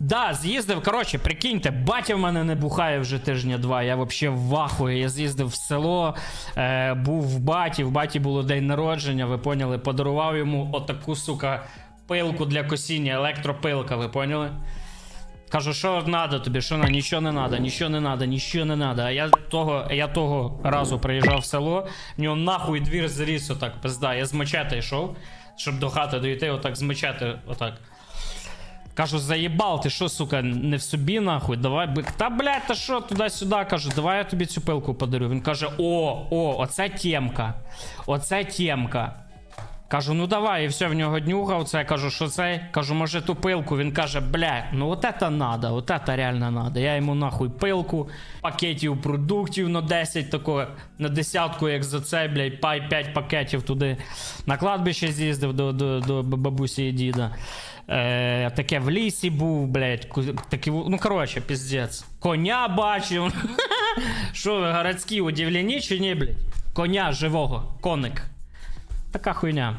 Да, з'їздив. Коротше, прикиньте, батя в мене не бухає вже тижня два. Я взагалі в вахуї. Я з'їздив в село, е, був в баті. В баті було день народження, ви поняли? Подарував йому отаку, сука, пилку для косіння, електропилка, ви поняли? Кажу, що надо тобі, що на нічого не надо, нічого не надо, нічого не надо. А я того, я того разу приїжджав в село, в нього нахуй двір зріс отак, пизда. Я з мачете йшов, щоб до хати дойти, отак з мачете, отак. Кажу, заїбал, ти що, сука, не в собі нахуй? Давай, б... та блядь, та що, туди-сюди, кажу, давай я тобі цю пилку подарю. Він каже: О, о, оце темка. Оце темка. Кажу, ну давай, і все, в нього днюха, оце кажу, що це? Кажу, може ту пилку. Він каже, бля, ну от это надо, от это реально надо. Я йому нахуй пилку, пакетів продуктів на 10 такого, на десятку, як за це, блядь, пай 5 пакетів туди. На кладбище з'їздив до, до, до бабусі і діда. Е, таке в лісі був, блядь, такі, ну коротше, піздець. Коня бачив. Що ви, городські удивлені чи ні, блядь? Коня живого, коник. Така хуйня.